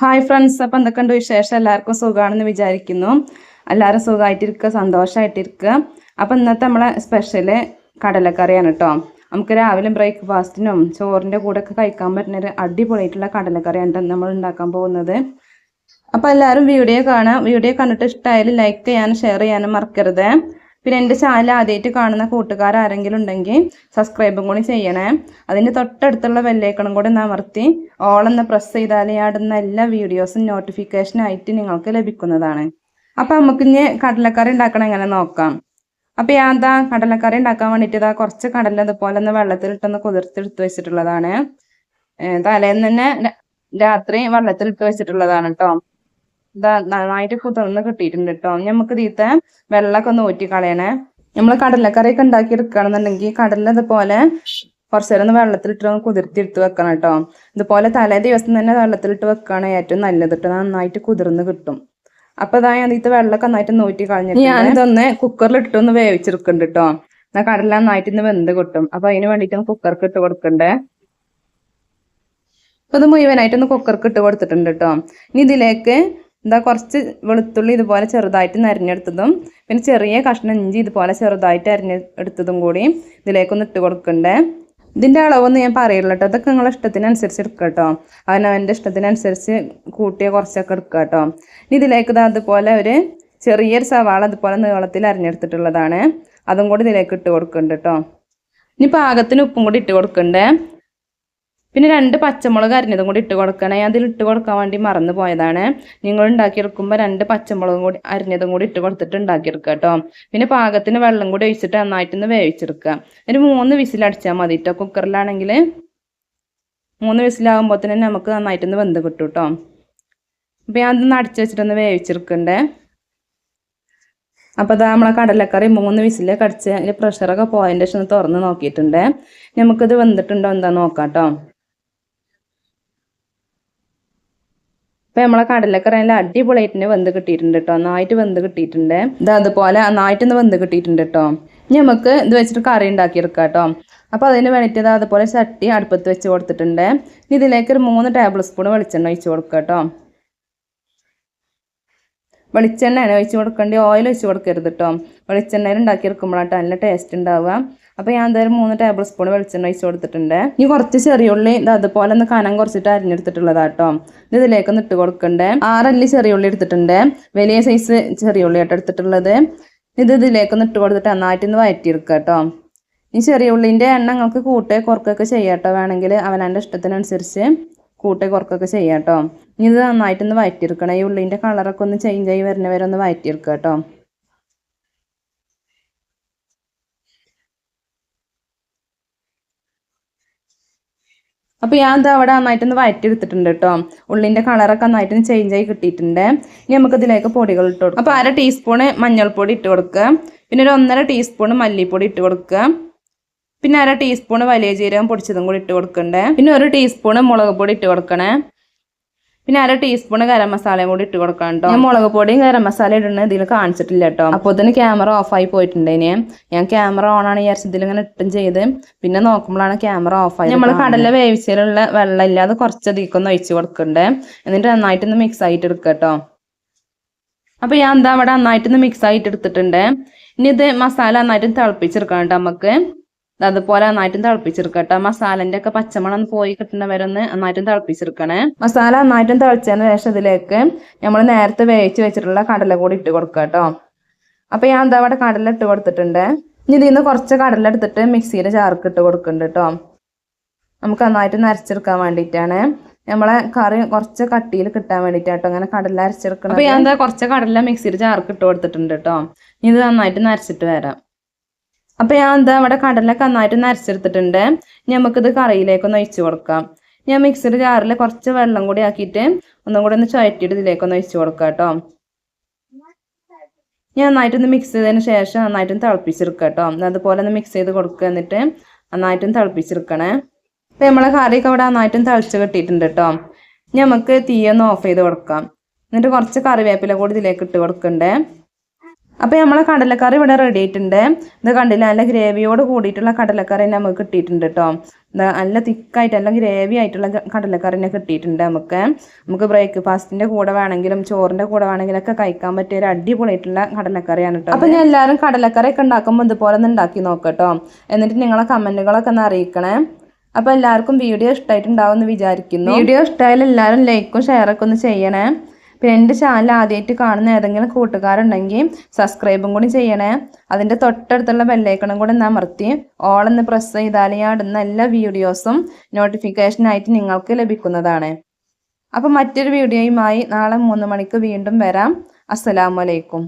Hi friends അപ്പം എന്തൊക്കെയുണ്ട് വിശേഷം? എല്ലാവർക്കും സുഖമാണെന്ന് വിചാരിക്കുന്നു. എല്ലാവരും സുഖമായിട്ടിരിക്കുക സന്തോഷമായിട്ടിരിക്കുക. അപ്പം ഇന്നത്തെ നമ്മളെ സ്പെഷ്യൽ കടലക്കറിയാണ് കേട്ടോ നമുക്ക് രാവിലെ ബ്രേക്ക്ഫാസ്റ്റിനും ചോറിന്റെ കൂടെ ഒക്കെ കഴിക്കാൻ പറ്റുന്ന ഒരു അടിപൊളിയായിട്ടുള്ള കടലക്കറിയാണ് നമ്മൾ ഉണ്ടാക്കാൻ പോകുന്നത്. അപ്പോൾ എല്ലാവരും വീഡിയോ കാണാം വീഡിയോ കണ്ടിട്ട് ഇഷ്ടമായാലും ലൈക്ക് ചെയ്യാനും ഷെയർ ചെയ്യാനും മറക്കരുത്. പിന്നെ എന്റെ ചാനൽ ആദ്യമായിട്ട് കാണുന്ന കൂട്ടുകാർ ആരെങ്കിലും ഉണ്ടെങ്കിൽ സബ്സ്ക്രൈബും കൂടി ചെയ്യണേ. അതിന്റെ തൊട്ടടുത്തുള്ള വെല്ലേക്കണം കൂടി ഒന്ന് അമർത്തി ഓളെന്ന് പ്രസ് ചെയ്താൽ ആടുന്ന എല്ലാ വീഡിയോസും നോട്ടിഫിക്കേഷനായിട്ട് നിങ്ങൾക്ക് ലഭിക്കുന്നതാണ്. അപ്പോൾ നമുക്ക് ഇനി കടലക്കറി ഉണ്ടാക്കണം എങ്ങനെ നോക്കാം. അപ്പോൾ ഞാൻ കടലക്കറി ഉണ്ടാക്കാൻ വേണ്ടിയിട്ട് ഇതാ കുറച്ച് കടല ഇതുപോലെ ഒന്ന് വെള്ളത്തിലിട്ടൊന്ന് കുതിർത്തെടുത്ത് വെച്ചിട്ടുള്ളതാണ്. തലേന്ന് തന്നെ രാത്രി വെള്ളത്തിലിട്ട് വെച്ചിട്ടുള്ളതാണ് കേട്ടോ നന്നായിട്ട് കുതിർന്ന് കിട്ടിയിട്ടുണ്ട് കേട്ടോ നമുക്ക് ഇതിത്തെ വെള്ളമൊക്കെ ഒന്ന് ഊറ്റി കളയണേ. നമ്മൾ കടലക്കറിയൊക്കെ ഉണ്ടാക്കി എടുക്കുകയാണെന്നുണ്ടെങ്കിൽ കടല ഇതുപോലെ കുറച്ചു നേരം ഒന്ന് വെള്ളത്തിലിട്ട് ഒന്ന് കുതിർത്തിയെടുത്ത് വെക്കണം കേട്ടോ ഇതുപോലെ തലേ ദിവസം തന്നെ വെള്ളത്തിലിട്ട് വെക്കുകയാണ് ഏറ്റവും നല്ലത് കേട്ടോ നന്നായിട്ട് കുതിർന്ന് കിട്ടും. അപ്പൊ ഇതാ ഇതിത്തെ വെള്ളമൊക്കെ നന്നായിട്ട് നൂറ്റി കളഞ്ഞിട്ട് ഞാനിതൊന്ന് കുക്കറിൽ ഇട്ടൊന്ന് വേവിച്ചെടുക്കുന്നുണ്ട് കേട്ടോ എന്നാ കടല നന്നായിട്ട് ഇന്ന് വെന്ത് കിട്ടും. അപ്പൊ അതിന് വേണ്ടിയിട്ട് കുക്കർക്ക് ഇട്ട് കൊടുക്കണ്ടേ. അപ്പൊ ഇത് മുഴുവനായിട്ടൊന്ന് കുക്കർക്ക് ഇട്ട് കൊടുത്തിട്ടുണ്ട് കേട്ടോ ഇനി ഇതിലേക്ക് എന്താ കുറച്ച് വെളുത്തുള്ളി ഇതുപോലെ ചെറുതായിട്ട് നരഞ്ഞെടുത്തതും പിന്നെ ചെറിയ കഷ്ണം ഇഞ്ചി ഇതുപോലെ ചെറുതായിട്ട് അരിഞ്ഞെടുത്തതും കൂടി ഇതിലേക്കൊന്ന് ഇട്ട് കൊടുക്കണ്ടേ. ഇതിന്റെ അളവൊന്നും ഞാൻ പറയില്ല കേട്ടോ. അതൊക്കെ നിങ്ങളെ ഇഷ്ടത്തിനനുസരിച്ച് എടുക്കുക കേട്ടോ. അവനവന്റെ ഇഷ്ടത്തിനനുസരിച്ച് കൂട്ടിയ കുറച്ചൊക്കെ എടുക്കുക കേട്ടോ. ഇനി ഇതിലേക്ക് ഇതാ അതുപോലെ ഒരു ചെറിയൊരു സവാള അതുപോലെ നീളത്തിൽ അരിഞ്ഞെടുത്തിട്ടുള്ളതാണ്. അതും കൂടി ഇതിലേക്ക് ഇട്ട് കൊടുക്കുന്നുണ്ട് കേട്ടോ. ഇനി പാകത്തിന് ഉപ്പും കൂടി ഇട്ട് കൊടുക്കണ്ടേ. പിന്നെ രണ്ട് പച്ചമുളക് അരിഞ്ഞതും കൂടി ഇട്ട് കൊടുക്കണേ. അതിൽ ഇട്ട് കൊടുക്കാൻ വേണ്ടി മറന്നു പോയതാണ്. നിങ്ങൾ ഉണ്ടാക്കിയെടുക്കുമ്പോൾ രണ്ട് പച്ചമുളകും കൂടി അരിഞ്ഞതും കൂടി ഇട്ട് കൊടുത്തിട്ട് ഉണ്ടാക്കിയെടുക്കുക കേട്ടോ. പിന്നെ പാകത്തിന് വെള്ളം കൂടി ഒഴിച്ചിട്ട് നന്നായിട്ടൊന്ന് വേവിച്ചെടുക്കുക. ഒരു മൂന്ന് വിസിലടിച്ചാൽ മതി കേട്ടോ. കുക്കറിലാണെങ്കിൽ മൂന്ന് വിസിലാകുമ്പോൾ തന്നെ നമുക്ക് നന്നായിട്ടൊന്ന് വെന്ത് കിട്ടും കേട്ടോ. അപ്പോൾ ഞാൻ അതൊന്ന് അടിച്ച് വെച്ചിട്ടൊന്ന് വേവിച്ചെടുക്കണ്ടേ. അപ്പോൾ അതാ നമ്മളെ കടലക്കറി മൂന്ന് വിസിലൊക്കെ അടിച്ച് അതിന്റെ പ്രഷറൊക്കെ പോയതിന്റെ ശേഷം തുറന്ന് നോക്കിയിട്ടുണ്ട്. നമുക്കിത് വെന്തിട്ടുണ്ടോ എന്താ നോക്കാം കേട്ടോ. ഇപ്പൊ നമ്മളെ കടലക്കറി നല്ല അടിപൊളിയായിട്ട് വെന്ത് കിട്ടിയിട്ടുണ്ട് കേട്ടോ നന്നായിട്ട് വെന്ത് കിട്ടിയിട്ടുണ്ട്. ഇത് അതുപോലെ നന്നായിട്ടൊന്ന് വെന്ത് കിട്ടിയിട്ടുണ്ട് കേട്ടോ ഇനി നമുക്ക് ഇത് വെച്ചിട്ട് കറി ഉണ്ടാക്കിയെടുക്കാം കേട്ടോ അപ്പോൾ അതിന് വേണ്ടിയിട്ട് അതുപോലെ ചട്ടി അടുപ്പത്ത് വെച്ച് കൊടുത്തിട്ടുണ്ട്. ഇനി ഇതിലേക്ക് ഒരു മൂന്ന് ടേബിൾ സ്പൂൺ വെളിച്ചെണ്ണ ഒഴിച്ച് കൊടുക്കുക കേട്ടോ വെളിച്ചെണ്ണയാണ് ഒഴിച്ച് കൊടുക്കേണ്ടി. ഓയിൽ ഒഴിച്ച് കൊടുക്കരുത് കേട്ടോ വെളിച്ചെണ്ണയിൽ ഉണ്ടാക്കിയെടുക്കുമ്പോഴാട്ടോ നല്ല ടേസ്റ്റ് ഉണ്ടാവുക. അപ്പോൾ ഞാൻ എന്തായാലും മൂന്ന് ടേബിൾ സ്പൂൺ വെളിച്ചെണ്ണ ഒഴിച്ച് കൊടുത്തിട്ടുണ്ട്. ഇനി കുറച്ച് ചെറിയുള്ളി ഇത് അതുപോലെ ഒന്ന് കനം കുറച്ചിട്ട് അരിഞ്ഞെടുത്തിട്ടുള്ളതാട്ടോ ഇത് ഇതിലേക്ക് ഒന്ന് ഇട്ട് കൊടുക്കണ്ടേ. ആറല്ലി ചെറിയുള്ളി എടുത്തിട്ടുണ്ട്. വലിയ സൈസ് ചെറിയുള്ളി ആട്ടോ എടുത്തിട്ടുള്ളത്. ഇത് ഇതിലേക്ക് ഒന്ന് ഇട്ട് കൊടുത്തിട്ട് നന്നായിട്ടൊന്ന് വഴറ്റിയെടുക്കുക കേട്ടോ ഈ ചെറിയ ഉള്ളിന്റെ എണ്ണ നിങ്ങൾക്ക് കൂട്ടേ കുറക്കൊക്കെ ചെയ്യാട്ടോ വേണമെങ്കിൽ അവനവന്റെ ഇഷ്ടത്തിനനുസരിച്ച് കൂട്ടേ കുറക്കൊക്കെ ചെയ്യാട്ടോ ഇനി ഇത് നന്നായിട്ടൊന്ന് വഴറ്റിയെടുക്കണം ഈ ഉള്ളിന്റെ കളറൊക്കെ ഒന്ന് ചേഞ്ച് ആയി വരുന്ന വരെ ഒന്ന് വഴറ്റിയെടുക്കുക കേട്ടോ അപ്പോൾ ഞാൻ എന്താ അവിടെ നന്നായിട്ടൊന്ന് വഴറ്റിയെടുത്തിട്ടുണ്ട് കേട്ടോ. ഉള്ളിന്റെ കളറൊക്കെ നന്നായിട്ടൊന്ന് ചേഞ്ച് ആയി കിട്ടിയിട്ടുണ്ട്. ഇനി നമുക്ക് ഇതിലേക്ക് പൊടികൾ ഇട്ട് കൊടുക്കാം. അപ്പോൾ അര ടീസ്പൂണ് മഞ്ഞൾപ്പൊടി ഇട്ട് കൊടുക്കുക. പിന്നെ ഒരു ഒന്നര ടീസ്പൂണ് മല്ലിപ്പൊടി ഇട്ട് കൊടുക്കുക. പിന്നെ അര ടീസ്പൂണ് വലിയ ജീരകം പൊടിച്ചതും കൂടി ഇട്ട് കൊടുക്കണ്ടേ? പിന്നെ ഒരു ടീസ്പൂണ് മുളക് പൊടി ഇട്ട് കൊടുക്കണേ. പിന്നെ അര ടീസ്പൂണ് ഗരം മസാലയും കൂടി ഇട്ട് കൊടുക്കണം കേട്ടോ. ഞാൻ മുളക് പൊടിയും ഗരം മസാല ഇടുന്നത് ഇതിൽ കാണിച്ചിട്ടില്ല കേട്ടോ. അപ്പോൾ തന്നെ ക്യാമറ ഓഫായി പോയിട്ടുണ്ടേനെ ഞാൻ ക്യാമറ ഓൺ ആണ് വിചാരിച്ചത് ഇതിലിങ്ങനെ ഇട്ടും ചെയ്ത്. പിന്നെ നോക്കുമ്പോഴാണ് ക്യാമറ ഓഫായി നമ്മൾ കടല വേവിച്ചതിലുള്ള വെള്ളം ഇല്ലാതെ കുറച്ചധികം ഒഴിച്ച് കൊടുക്കണ്ടേ എന്നിട്ട് നന്നായിട്ടൊന്ന് മിക്സ് ആയിട്ട് എടുക്കുക കേട്ടോ. അപ്പോൾ ഞാൻ എന്താ അവിടെ നന്നായിട്ടൊന്ന് മിക്സ് ആയിട്ട് എടുത്തിട്ടുണ്ട്. ഇനി ഇത് മസാല നന്നായിട്ട് തിളപ്പിച്ചെടുക്കണം കേട്ടോ നമുക്ക് അതുപോലെ നന്നായിട്ടും തിളപ്പിച്ചെടുക്കുക കേട്ടോ മസാലന്റെ ഒക്കെ പച്ചമണം പോയി കിട്ടുന്ന വരെ ഒന്ന് നന്നായിട്ടും തിളപ്പിച്ചെടുക്കണേ. മസാല നന്നായിട്ടും തിളച്ചതിന് ശേഷം ഇതിലേക്ക് നമ്മൾ നേരത്തെ വേവിച്ച് വെച്ചിട്ടുള്ള കടല കൂടി ഇട്ട് കൊടുക്കുക കേട്ടോ അപ്പോൾ ഞാൻ എന്താ അവിടെ കടല ഇട്ട് കൊടുത്തിട്ടുണ്ട്. ഇനി ഇതിൽ നിന്ന് കുറച്ച് കടല എടുത്തിട്ട് മിക്സിയുടെ ചാർക്ക് ഇട്ട് കൊടുക്കുന്നുണ്ട് കേട്ടോ നമുക്ക് നന്നായിട്ട് നരച്ചെടുക്കാൻ വേണ്ടിയിട്ടാണ്. നമ്മളെ കറി കുറച്ച് കട്ടിയിൽ കിട്ടാൻ വേണ്ടിയിട്ടാട്ടോ അങ്ങനെ കടല അരച്ചെടുക്കണം അപ്പോൾ ഞാൻ എന്താ കുറച്ച് കടല മിക്സിയിൽ ചാർക്ക് ഇട്ട് കൊടുത്തിട്ടുണ്ട് കേട്ടോ ഇനി ഇത് നന്നായിട്ട് നരച്ചിട്ട് വരാം. അപ്പോൾ ഞാൻ എന്താ അവിടെ കടലൊക്കെ നന്നായിട്ട് നരച്ചെടുത്തിട്ടുണ്ട്. നമുക്കിത് കറിയിലേക്കൊന്ന് ഒഴിച്ചു കൊടുക്കാം. ഞാൻ മിക്സിയുടെ ജാറിൽ കുറച്ച് വെള്ളം കൂടി ആക്കിയിട്ട് ഒന്നും കൂടി ഒന്ന് ചുഴറ്റിയിട്ട് ഇതിലേക്കൊന്ന് ഒഴിച്ചു കൊടുക്കാം കേട്ടോ. ഞാൻ നന്നായിട്ടൊന്ന് മിക്സ് ചെയ്തതിന് ശേഷം നന്നായിട്ടും തിളപ്പിച്ചെടുക്കുക കേട്ടോ. അതുപോലെ ഒന്ന് മിക്സ് ചെയ്ത് കൊടുക്കുക എന്നിട്ട് നന്നായിട്ടും തിളപ്പിച്ചെടുക്കണേ. അപ്പോൾ നമ്മളെ കറിയൊക്കെ അവിടെ നന്നായിട്ടും തിളച്ച് കിട്ടിയിട്ടുണ്ട് കേട്ടോ. നമുക്ക് തീയൊന്ന് ഓഫ് ചെയ്ത് കൊടുക്കാം. എന്നിട്ട് കുറച്ച് കറിവേപ്പില കൂടി ഇതിലേക്ക് ഇട്ട് കൊടുക്കണ്ടേ. അപ്പോൾ നമ്മളെ കടലക്കറി ഇവിടെ റെഡി ആയിട്ടുണ്ട്. ഇത് കണ്ടില്ല നല്ല ഗ്രേവിയോട് കൂടിയിട്ടുള്ള കടലക്കറി തന്നെ നമുക്ക് കിട്ടിയിട്ടുണ്ട് കേട്ടോ. നല്ല തിക്കായിട്ട് നല്ല ഗ്രേവി ആയിട്ടുള്ള കടലക്കറി തന്നെ കിട്ടിയിട്ടുണ്ട് നമുക്ക്. നമുക്ക് ബ്രേക്ക്ഫാസ്റ്റിന്റെ കൂടെ വേണമെങ്കിലും ചോറിന്റെ കൂടെ വേണമെങ്കിലും ഒക്കെ കഴിക്കാൻ പറ്റിയ ഒരു അടിപൊളിയായിട്ടുള്ള കടലക്കറിയാണ് കേട്ടോ അപ്പോൾ ഞാൻ എല്ലാവരും കടലക്കറി ഒക്കെ ഉണ്ടാക്കുമ്പോൾ ഇതുപോലെ ഒന്ന് ഉണ്ടാക്കി നോക്കട്ടോ എന്നിട്ട് നിങ്ങളെ കമന്റുകളൊക്കെ ഒന്ന് അറിയിക്കണേ. അപ്പോൾ എല്ലാവർക്കും വീഡിയോ ഇഷ്ടമായിട്ടുണ്ടാവും എന്ന് വിചാരിക്കുന്നു. വീഡിയോ ഇഷ്ടമായാലും എല്ലാവരും ലൈക്കും ഷെയറൊക്കെ ഒന്ന് ചെയ്യണേ. പിന്നെ എന്റെ ചാനൽ ആദ്യമായിട്ട് കാണുന്ന ഏതെങ്കിലും കൂട്ടുകാരുണ്ടെങ്കിൽ സബ്സ്ക്രൈബും കൂടി ചെയ്യണേ. അതിന്റെ തൊട്ടടുത്തുള്ള ബെല്ലൈക്കണും കൂടി അമർത്തി. ഓളെന്ന് പ്രസ് ചെയ്താൽ ഞാൻ ഇടുന്ന എല്ലാ വീഡിയോസും നോട്ടിഫിക്കേഷനായിട്ട് നിങ്ങൾക്ക് ലഭിക്കുന്നതാണ്. അപ്പോൾ മറ്റൊരു വീഡിയോയുമായി നാളെ മൂന്ന് മണിക്ക് വീണ്ടും വരാം. അസ്സലാമലൈക്കും